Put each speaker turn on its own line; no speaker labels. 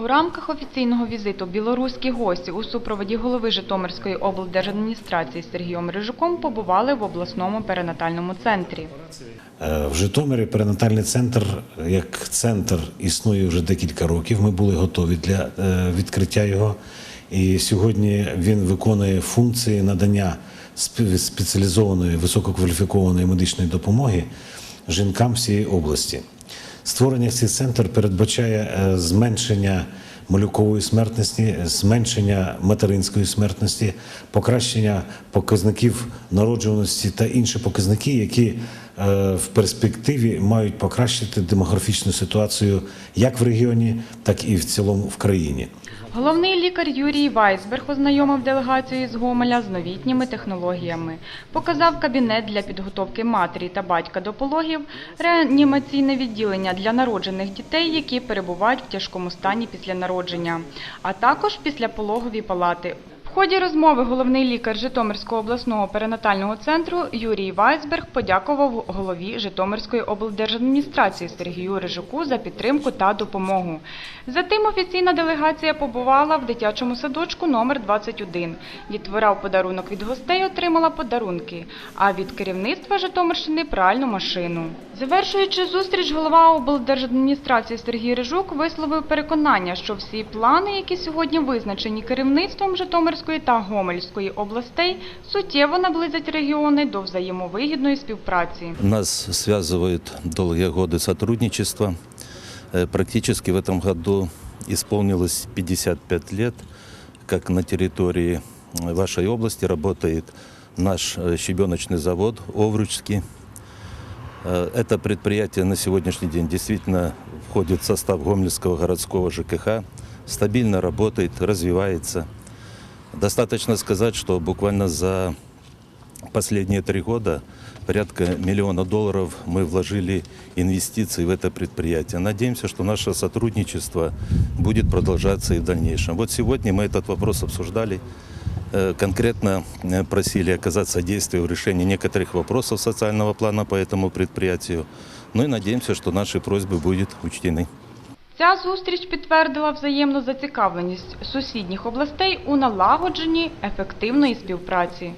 У рамках офіційного візиту білоруські гості у супроводі голови Житомирської облдержадміністрації Сергієм Рижуком побували в обласному перинатальному центрі.
Е, В Житомирі перинатальний центр як центр існує вже декілька років. Ми були готові для е, відкриття його. І сьогодні він виконує функції надання спе- спеціалізованої висококваліфікованої медичної допомоги жінкам всієї області. Створення цих центр передбачає е, зменшення малюкової смертності, зменшення материнської смертності, покращення показників народжуваності та інші показники, які в перспективі мають покращити демографічну ситуацію як в регіоні, так і в цілому в країні.
Головний лікар Юрій Вайсберг ознайомив делегацію з Гомеля з новітніми технологіями, показав кабінет для підготовки матері та батька до пологів, реанімаційне відділення для народжених дітей, які перебувають в тяжкому стані після народження, а також післяпологові палати. В ході розмови головний лікар Житомирського обласного перинатального центру Юрій Вайсберг подякував голові Житомирської облдержадміністрації Сергію Рижуку за підтримку та допомогу. Затим офіційна делегація побувала в дитячому садочку номер 21. Дітвора в подарунок від гостей отримала подарунки, а від керівництва Житомирщини пральну машину. Завершуючи зустріч, голова облдержадміністрації Сергій Рижук висловив переконання, що всі плани, які сьогодні визначені керівництвом Житомирської та Гомельської областей, суттєво наблизять регіони до взаємовигідної співпраці.
Нас связывают долгие годы сотрудничества. Э, Практически в этом году исполнилось 55 лет, как на территории э, вашей области работает наш э, щебеночный завод Овручский. Э, Это предприятие на сегодняшний день действительно входит в состав Гомельского городского ЖКХ, стабильно работает, развивается. Достаточно сказать, что буквально за последние три года порядка миллиона долларов мы вложили инвестиций в это предприятие. Надеемся, что наше сотрудничество будет продолжаться и в дальнейшем. Вот сегодня мы этот вопрос обсуждали, э, конкретно э, просили оказать содействие в решении некоторых вопросов социального плана по этому предприятию. Ну и надеемся, что наши просьбы будут учтены.
Ця зустріч підтвердила взаємну зацікавленість сусідніх областей у налагодженні ефективної співпраці.